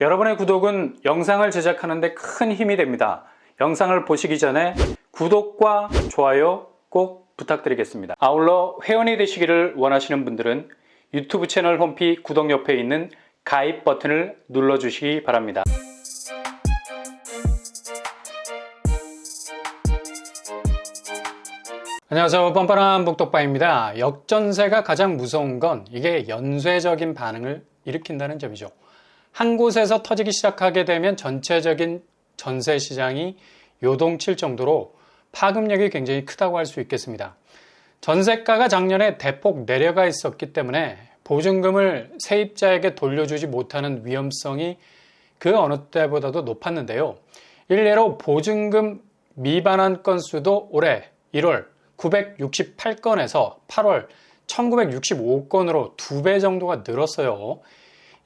여러분의 구독은 영상을 제작하는 데 큰 힘이 됩니다. 영상을 보시기 전에 구독과 좋아요 꼭 부탁드리겠습니다. 아울러 회원이 되시기를 원하시는 분들은 유튜브 채널 홈피 구독 옆에 있는 가입 버튼을 눌러주시기 바랍니다. 안녕하세요. 뻔뻔한 복덕바입니다. 역전세가 가장 무서운 건 이게 연쇄적인 반응을 일으킨다는 점이죠. 한 곳에서 터지기 시작하게 되면 전체적인 전세 시장이 요동칠 정도로 파급력이 굉장히 크다고 할 수 있겠습니다. 전세가가 작년에 대폭 내려가 있었기 때문에 보증금을 세입자에게 돌려주지 못하는 위험성이 그 어느 때보다도 높았는데요. 일례로 보증금 미반환 건수도 올해 1월 968건에서 8월 1965건으로 두 배 정도가 늘었어요.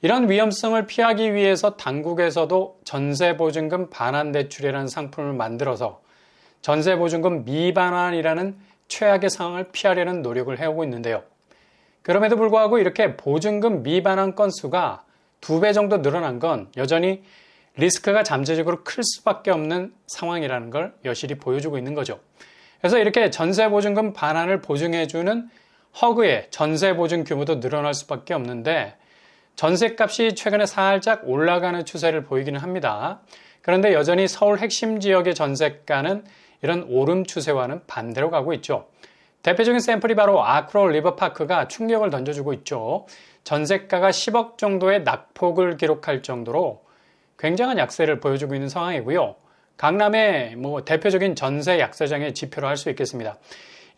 이런 위험성을 피하기 위해서 당국에서도 전세보증금 반환대출이라는 상품을 만들어서 전세보증금 미반환이라는 최악의 상황을 피하려는 노력을 해오고 있는데요. 그럼에도 불구하고 이렇게 보증금 미반환 건수가 두 배 정도 늘어난 건 여전히 리스크가 잠재적으로 클 수밖에 없는 상황이라는 걸 여실히 보여주고 있는 거죠. 그래서 이렇게 전세보증금 반환을 보증해주는 허그의 전세보증 규모도 늘어날 수밖에 없는데 전세값이 최근에 살짝 올라가는 추세를 보이기는 합니다. 그런데 여전히 서울 핵심 지역의 전세가는 이런 오름 추세와는 반대로 가고 있죠. 대표적인 샘플이 바로 아크로 리버파크가 충격을 던져주고 있죠. 전세가가 10억 정도의 낙폭을 기록할 정도로 굉장한 약세를 보여주고 있는 상황이고요. 강남의 뭐 대표적인 전세 약세장의 지표로 할 수 있겠습니다.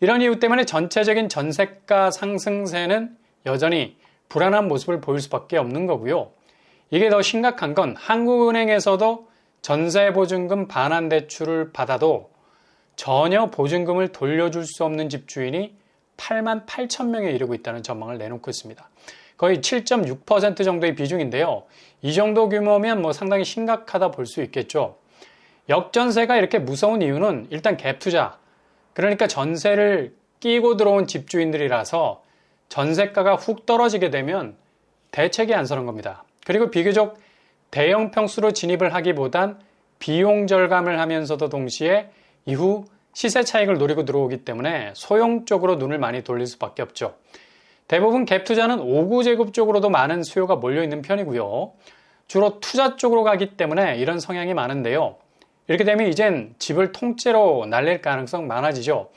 이런 이유 때문에 전체적인 전세가 상승세는 여전히 불안한 모습을 보일 수밖에 없는 거고요. 이게 더 심각한 건 한국은행에서도 전세보증금 반환 대출을 받아도 전혀 보증금을 돌려줄 수 없는 집주인이 8만 8천 명에 이르고 있다는 전망을 내놓고 있습니다. 거의 7.6% 정도의 비중인데요. 이 정도 규모면 뭐 상당히 심각하다 볼 수 있겠죠. 역전세가 이렇게 무서운 이유는 일단 갭 투자, 그러니까 전세를 끼고 들어온 집주인들이라서 전세가가 훅 떨어지게 되면 대책이 안 서는 겁니다. 그리고 비교적 대형 평수로 진입을 하기보단 비용 절감을 하면서도 동시에 이후 시세 차익을 노리고 들어오기 때문에 소형 쪽으로 눈을 많이 돌릴 수밖에 없죠. 대부분 갭 투자는 5구 제곱 쪽으로도 많은 수요가 몰려 있는 편이고요. 주로 투자 쪽으로 가기 때문에 이런 성향이 많은데요. 이렇게 되면 이젠 집을 통째로 날릴 가능성 많아지죠.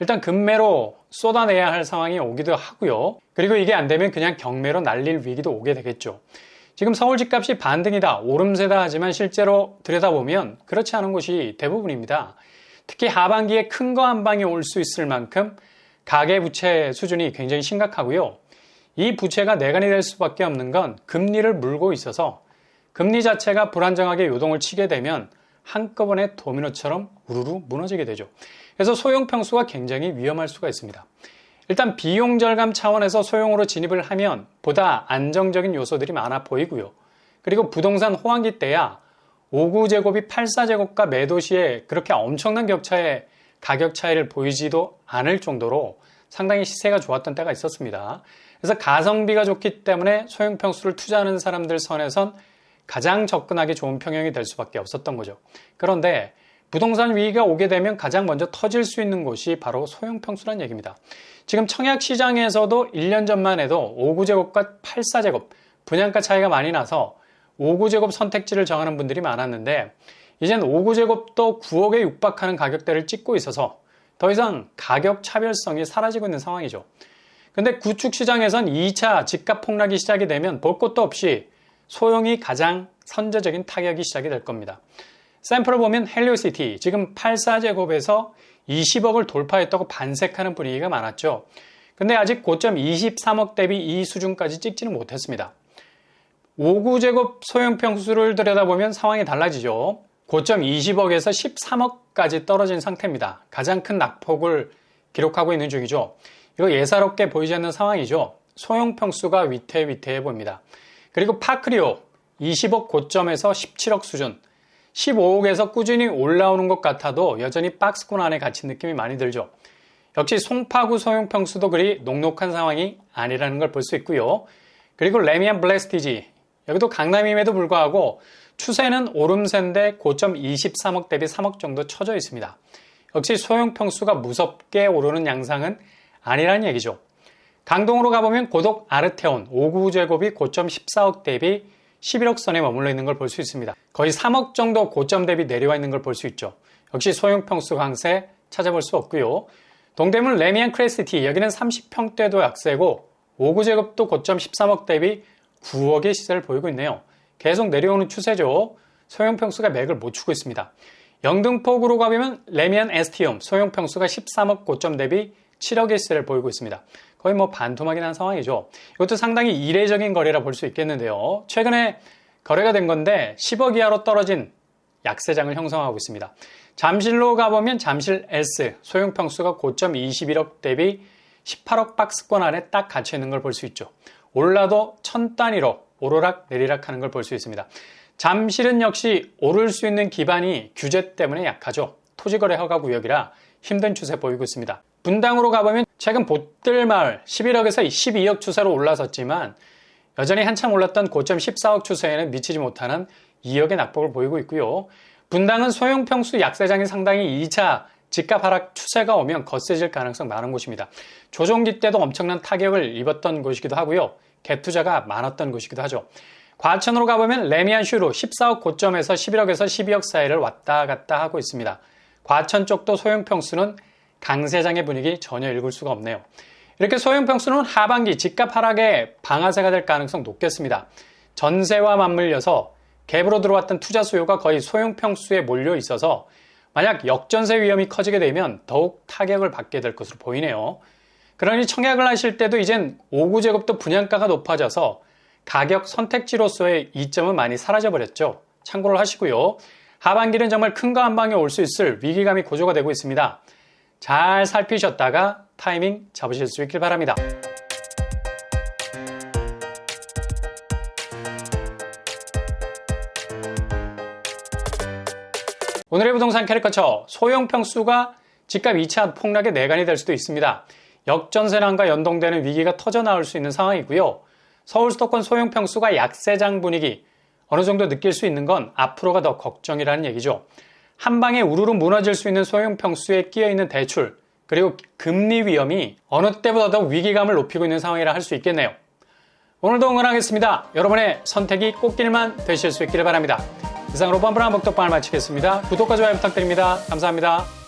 일단 금매로 쏟아내야 할 상황이 오기도 하고요. 그리고 이게 안 되면 그냥 경매로 날릴 위기도 오게 되겠죠. 지금 서울 집값이 반등이다, 오름세다 하지만 실제로 들여다보면 그렇지 않은 곳이 대부분입니다. 특히 하반기에 큰 거 한 방이 올수 있을 만큼 가계 부채 수준이 굉장히 심각하고요. 이 부채가 내관이 될 수밖에 없는 건 금리를 물고 있어서 금리 자체가 불안정하게 요동을 치게 되면 한꺼번에 도미노처럼 우르르 무너지게 되죠. 그래서 소형 평수가 굉장히 위험할 수가 있습니다. 일단 비용 절감 차원에서 소형으로 진입을 하면 보다 안정적인 요소들이 많아 보이고요. 그리고 부동산 호황기 때야 5구 제곱이 8사제곱과 매도시에 그렇게 엄청난 격차의 가격 차이를 보이지도 않을 정도로 상당히 시세가 좋았던 때가 있었습니다. 그래서 가성비가 좋기 때문에 소형 평수를 투자하는 사람들 선에선 가장 접근하기 좋은 평형이 될 수밖에 없었던 거죠. 그런데 부동산 위기가 오게 되면 가장 먼저 터질 수 있는 곳이 바로 소형 평수란 얘기입니다. 지금 청약 시장에서도 1년 전만 해도 5구제곱과 8사제곱 분양가 차이가 많이 나서 5구제곱 선택지를 정하는 분들이 많았는데 이젠 5구제곱도 9억에 육박하는 가격대를 찍고 있어서 더 이상 가격 차별성이 사라지고 있는 상황이죠. 근데 구축 시장에선 2차 집값 폭락이 시작이 되면 볼 것도 없이 소형이 가장 선제적인 타격이 시작이 될 겁니다. 샘플을 보면 헬리오시티 지금 84제곱에서 20억을 돌파했다고 반색하는 분위기가 많았죠. 근데 아직 고점 23억 대비 이 수준까지 찍지는 못했습니다. 5구제곱 소형 평수를 들여다보면 상황이 달라지죠. 고점 20억에서 13억까지 떨어진 상태입니다. 가장 큰 낙폭을 기록하고 있는 중이죠. 이거 예사롭게 보이지 않는 상황이죠. 소형 평수가 위태위태해 보입니다. 그리고 파크리오 20억 고점에서 17억 수준 15억에서 꾸준히 올라오는 것 같아도 여전히 박스권 안에 갇힌 느낌이 많이 들죠. 역시 송파구 소형 평수도 그리 녹록한 상황이 아니라는 걸 볼 수 있고요. 그리고 레미안 블레스티지 여기도 강남임에도 불구하고 추세는 오름세인데 고점 23억 대비 3억 정도 쳐져 있습니다. 역시 소형 평수가 무섭게 오르는 양상은 아니라는 얘기죠. 강동으로 가보면 고독 아르테온 5구제곱이 고점 14억 대비 11억 선에 머물러 있는 걸 볼 수 있습니다. 거의 3억 정도 고점 대비 내려와 있는 걸 볼 수 있죠. 역시 소형 평수 강세 찾아볼 수 없고요. 동대문 레미안 크레스티 여기는 30평대도 약세고 5구제곱도 고점 13억 대비 9억의 시세를 보이고 있네요. 계속 내려오는 추세죠. 소형 평수가 맥을 못 추고 있습니다. 영등포구로 가보면 레미안 에스티움 소형 평수가 13억 고점 대비 7억의 시세를 보이고 있습니다. 거의 뭐 반토막이 난 상황이죠. 이것도 상당히 이례적인 거래라 볼 수 있겠는데요. 최근에 거래가 된 건데 10억 이하로 떨어진 약세장을 형성하고 있습니다. 잠실로 가보면 잠실 S 소형 평수가 고점 21억 대비 18억 박스권 안에 딱 갇혀 있는 걸 볼 수 있죠. 올라도 천 단위로 오르락 내리락 하는 걸 볼 수 있습니다. 잠실은 역시 오를 수 있는 기반이 규제 때문에 약하죠. 토지거래 허가 구역이라 힘든 추세 보이고 있습니다. 분당으로 가보면 최근 보뜰마을 11억에서 12억 추세로 올라섰지만 여전히 한참 올랐던 고점 14억 추세에는 미치지 못하는 2억의 낙폭을 보이고 있고요. 분당은 소형 평수 약세장이 상당히 2차 집값 하락 추세가 오면 거세질 가능성 많은 곳입니다. 조종기 때도 엄청난 타격을 입었던 곳이기도 하고요. 갭투자가 많았던 곳이기도 하죠. 과천으로 가보면 레미안 슈루 14억 고점에서 11억에서 12억 사이를 왔다 갔다 하고 있습니다. 과천 쪽도 소형 평수는 강세장의 분위기 전혀 읽을 수가 없네요. 이렇게 소형 평수는 하반기 집값 하락의 방아쇠가 될 가능성 높겠습니다. 전세와 맞물려서 갭으로 들어왔던 투자 수요가 거의 소형 평수에 몰려 있어서 만약 역전세 위험이 커지게 되면 더욱 타격을 받게 될 것으로 보이네요. 그러니 청약을 하실 때도 이젠 5구 제곱도 분양가가 높아져서 가격 선택지로서의 이점은 많이 사라져 버렸죠. 참고를 하시고요. 하반기는 정말 큰 거 한 방에 올 수 있을 위기감이 고조가 되고 있습니다. 잘 살피셨다가 타이밍 잡으실 수 있길 바랍니다. 오늘의 부동산 캐릭터처 소형 평수가 집값 2차 폭락의 내관이 될 수도 있습니다. 역전세난과 연동되는 위기가 터져 나올 수 있는 상황이고요. 서울 수도권 소형 평수가 약세장 분위기 어느 정도 느낄 수 있는 건 앞으로가 더 걱정이라는 얘기죠. 한 방에 우르르 무너질 수 있는 소형 평수에 끼어 있는 대출 그리고 금리 위험이 어느 때보다 더 위기감을 높이고 있는 상황이라 할 수 있겠네요. 오늘도 응원하겠습니다. 여러분의 선택이 꽃길만 되실 수 있기를 바랍니다. 이상으로 뻔뻔한 복덕방을 마치겠습니다. 구독과 좋아요 부탁드립니다. 감사합니다.